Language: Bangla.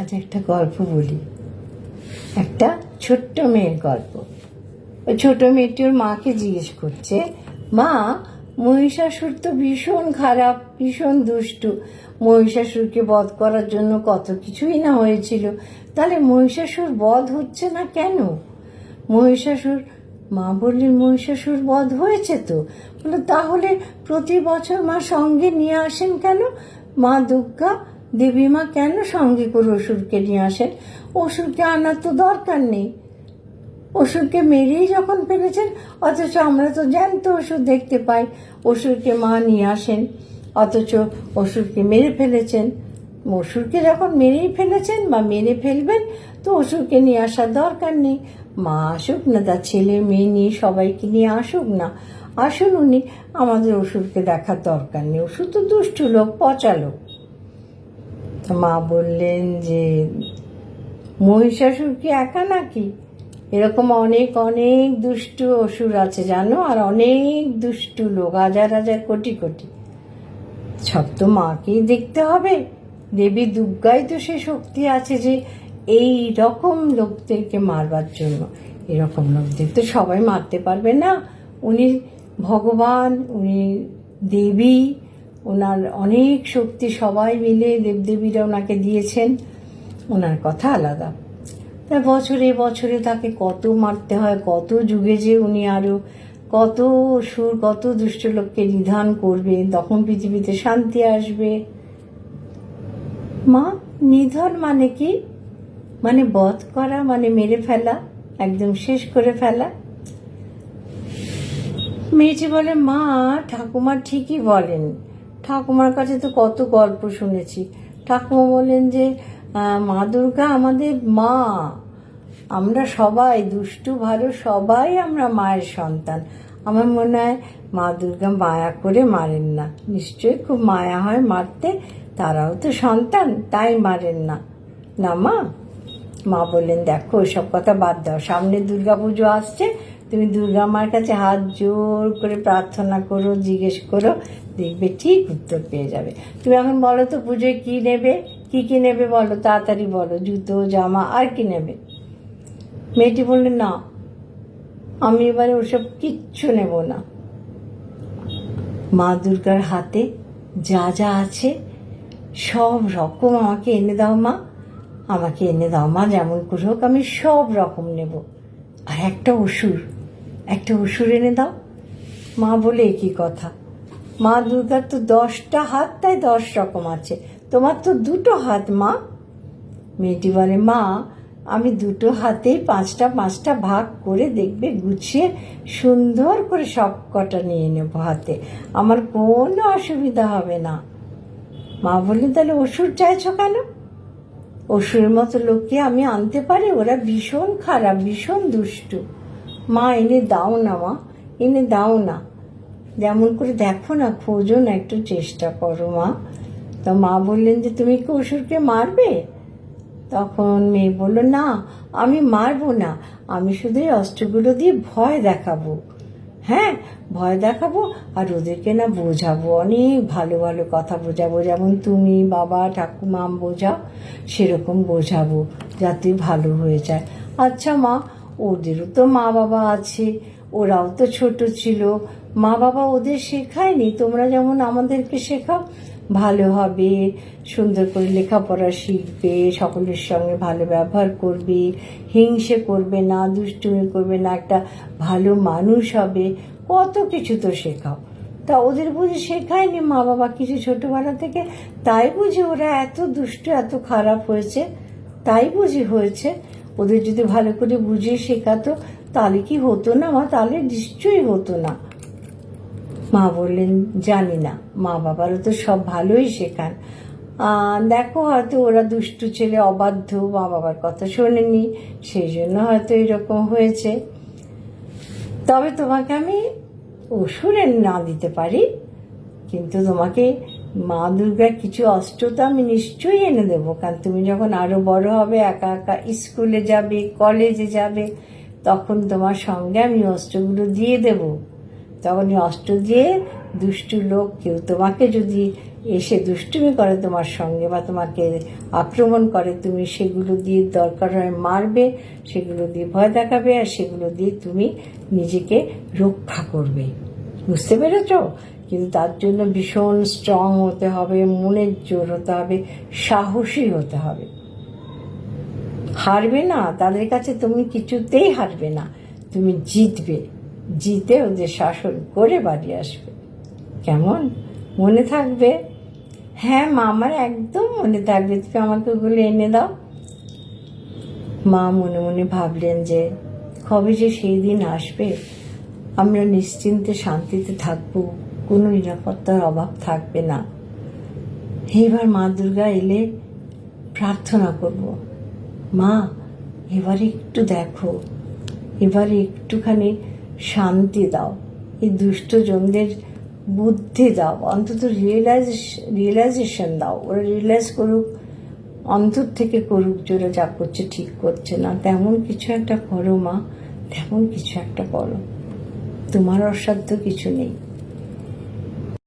আজ একটা গল্প বলি। একটা ছোট্ট মেয়ের গল্প। ওই ছোট মেয়েটি ওর মাকে জিজ্ঞেস করছে, মা, মহিষাসুর তো ভীষণ খারাপ, ভীষণ দুষ্টু। মহিষাসুরকে বধ করার জন্য কত কিছুই না হয়েছিল। তাহলে মহিষাসুর বধ হচ্ছে না কেন? মহিষাসুর, মা বললেন মহিষাসুর বধ হয়েছে তো। বলল তাহলে প্রতি বছর মা সঙ্গে নিয়ে আসেন কেন? মা দুর্গা দেবী মা কেন সঙ্গে করে অসুরকে নিয়ে আসেন? অসুরকে আনার তো দরকার নেই। অসুরকে মেরেই যখন ফেলেছেন, অথচ আমরা তো জ্যান্ত অসুর দেখতে পাই। অসুরকে মা নিয়ে আসেন, অথচ অসুরকে মেরে ফেলেছেন। অসুরকে যখন মেরেই ফেলেছেন বা মেরে ফেলবেন, তো অসুরকে নিয়ে আসার দরকার নেই। মা আসুক না, তার ছেলে মেয়ে নিয়ে সবাইকে নিয়ে আসুক না। আসুন উনি, আমাদের অসুরকে দেখার দরকার নেই। অসুর তো দুষ্টু লোক, পচা লোক। তো মা বললেন যে, মহিষাসুর কি একা নাকি? এরকম অনেক অনেক দুষ্টু অসুর আছে জানো, আর অনেক দুষ্টু লোক, হাজার হাজার, কোটি কোটি। সব তো মাকেই দেখতে হবে। দেবী দুর্গাই তো সে শক্তি আছে যে, এই রকম লোকদেরকে মারবার জন্য। এরকম লোকদের তো সবাই মারতে পারবে না। উনি ভগবান, উনি দেবী ওনার অনেক শক্তি সবাই মিলে দেবদেবীরা ওনাকে দিয়েছেন। ওনার কথা আলাদা। তা বছরে বছরে তাকে কত মারতে হয়, কত যুগে যে উনি আরও কত সুর, কত দুষ্ট লোককে নিধান করবে, তখন পৃথিবীতে শান্তি আসবে। মা, নিধন মানে কি? মানে বধ করা মানে মেরে ফেলা, একদম শেষ করে ফেলা। মেয়েটি বলে, মা, ঠাকুমা ঠিকই বলেন। ঠাকুমার কাছে তো কত গল্প শুনেছি। ঠাকুমা বলেন যে মা দুর্গা আমাদের মা। আমরা সবাই, দুষ্টু, ভালো, সবাই আমরা মায়ের সন্তান। আমার মনে হয় মা দুর্গা মায়া করে মারেন না। নিশ্চয়ই খুব মায়া হয় মারতে, তারাও তো সন্তান, তাই মারেন না। না মা? মা বললেন, দেখো ওসব কথা বাদ দাও। সামনে দুর্গা পুজো আসছে, তুমি দুর্গা মার কাছে হাত জোর করে প্রার্থনা করো, জিজ্ঞেস করো দেখবে, ঠিক উত্তর পেয়ে যাবে। তুমি এখন বলো তো, পুজোয় কী নেবে? কী কী নেবে বলো? তাড়াতাড়ি বলো। জুতো, জামা, আর কি নেবে? মেয়েটি বললে, না, আমি এবারে ওসব কিচ্ছু নেব না। মা দুর্গার হাতে যা যা আছে, সব রকম আমাকে এনে দাও মা। আমাকে এনে দাও মা, যেমন করে হোক, আমি সব রকম নেব। আর একটা অসুর একটা অসুর এনে দাও। মা বলে একই কথা। মা দুর্গার তো দশটা হাত, তাই দশ রকম আছে। তোমার তো দুটো হাত, মা। মেয়েটি বলে, মা, আমি দুটো হাতেই পাঁচটা পাঁচটা ভাগ করে দেখবে গুছিয়ে সুন্দর করে সব কটা নিয়ে নেব হাতে। আমার কোনো অসুবিধা হবে না। মা বললেন, তাহলে ওষুধ চাইছো কেন? অসুরের মতো লোককে আমি আনতে পারি, ওরা ভীষণ খারাপ, ভীষণ দুষ্টু। মা, এনে দাও না, মা, এনে দাও না। যেমন করে দেখো না, খোঁজো না, একটু চেষ্টা করো মা। তো মা বললেন যে, তুমি কি অসুরকে মারবে? তখন মেয়ে বলল, না, আমি মারবো না, আমি শুধু এই অস্ত্রগুলো দিয়ে ভয় দেখাবো। হ্যাঁ ভয় দেখাবো আর ওদেরকে না বোঝাবো, অনেক ভালো ভালো কথা বোঝাবো, যেমন তুমি, বাবা, ঠাকুমা বোঝাও সেরকম বোঝাবো, যাতে ভালো হয়ে যায়। আচ্ছা মা, ওদেরও তো মা বাবা আছে ওরাও তো ছোট ছিল। মা বাবা ওদের শেখায়নি, তোমরা যেমন আমাদেরকে শেখাও, ভালো হবে। সুন্দর করে লেখাপড়া শিখবে, সকলের সঙ্গে ভালো ব্যবহার করবে, হিংসে করবে না, দুষ্টুমি করবে না, একটা ভালো মানুষ হবে। কত কিছু তো শেখাও। তা ওদের বুঝি শেখায়নি মা বাবা কিছু ছোটোবেলা থেকে? তাই বুঝি ওরা এত দুষ্ট, এত খারাপ হয়েছে। তাই বুঝি হয়েছে। ওদের যদি ভালো করে বুঝিয়ে শেখাতো তাহলে কি হতো না? মা, তাহলে নিশ্চয়ই হতো না। মা বললেন, জানি না। মা বাবারও তো সব ভালোই শেখান। দেখো হয়তো ওরা দুষ্টু ছেলে, অবাধ্য, মা বাবার কথা শোনেনি, সেই জন্য হয়তো এরকম হয়েছে। তবে তোমাকে আমি ওষুধের না দিতে পারি, কিন্তু তোমাকে মা দুর্গার কিছু অস্ত্র তো আমি নিশ্চয়ই এনে দেবো, কারণ তুমি যখন আরও বড় হবে, একা একা স্কুলে যাবে, কলেজে যাবে তখন তোমার সঙ্গে আমি অস্ত্রগুলো দিয়ে দেবো। তখন এই অস্ত্র দিয়ে দুষ্টু লোক কেউ তোমাকে যদি এসে দুষ্টুমি করে তোমার সঙ্গে বা তোমাকে আক্রমণ করে, তুমি সেগুলো দিয়ে দরকার হয় মারবে, সেগুলো দিয়ে ভয় দেখাবে আর সেগুলো দিয়ে তুমি নিজেকে রক্ষা করবে। বুঝতে পেরেছ? কিন্তু তার জন্য ভীষণ স্ট্রং হতে হবে, মনের জোর হতে হবে, সাহসী হতে হবে। হারবে না, তাদের কাছে তুমি কিছুতেই হারবে না। তুমি জিতবে, জিতে ওদের শাসন করে বাড়ি আসবে। কেমন? মনে থাকবে? হ্যাঁ মা, আমার একদম মনে থাকবে। তুমি আমাকে ওগুলো এনে দাও। মা মনে মনে ভাবলেন যে কবে যে সেই দিন আসবে, আমরা নিশ্চিন্তে শান্তিতে থাকব, কোনো নিরাপত্তার অভাব থাকবে না। এইবার মা দুর্গা এলে প্রার্থনা করব। মা, এবারে একটু দেখো। এবারে একটুখানি শান্তি দাও। এই দুষ্টজনদের বুদ্ধি দাও। অন্তত রিয়েলাইজ রিয়েলাইজেশন দাও। ওরা রিয়েলাইজ করুক, অন্তর থেকে করুক যে ওরা যা করছে ঠিক করছে না। তেমন কিছু একটা করো মা, তেমন কিছু একটা করো। তোমার অসাধ্য কিছু নেই।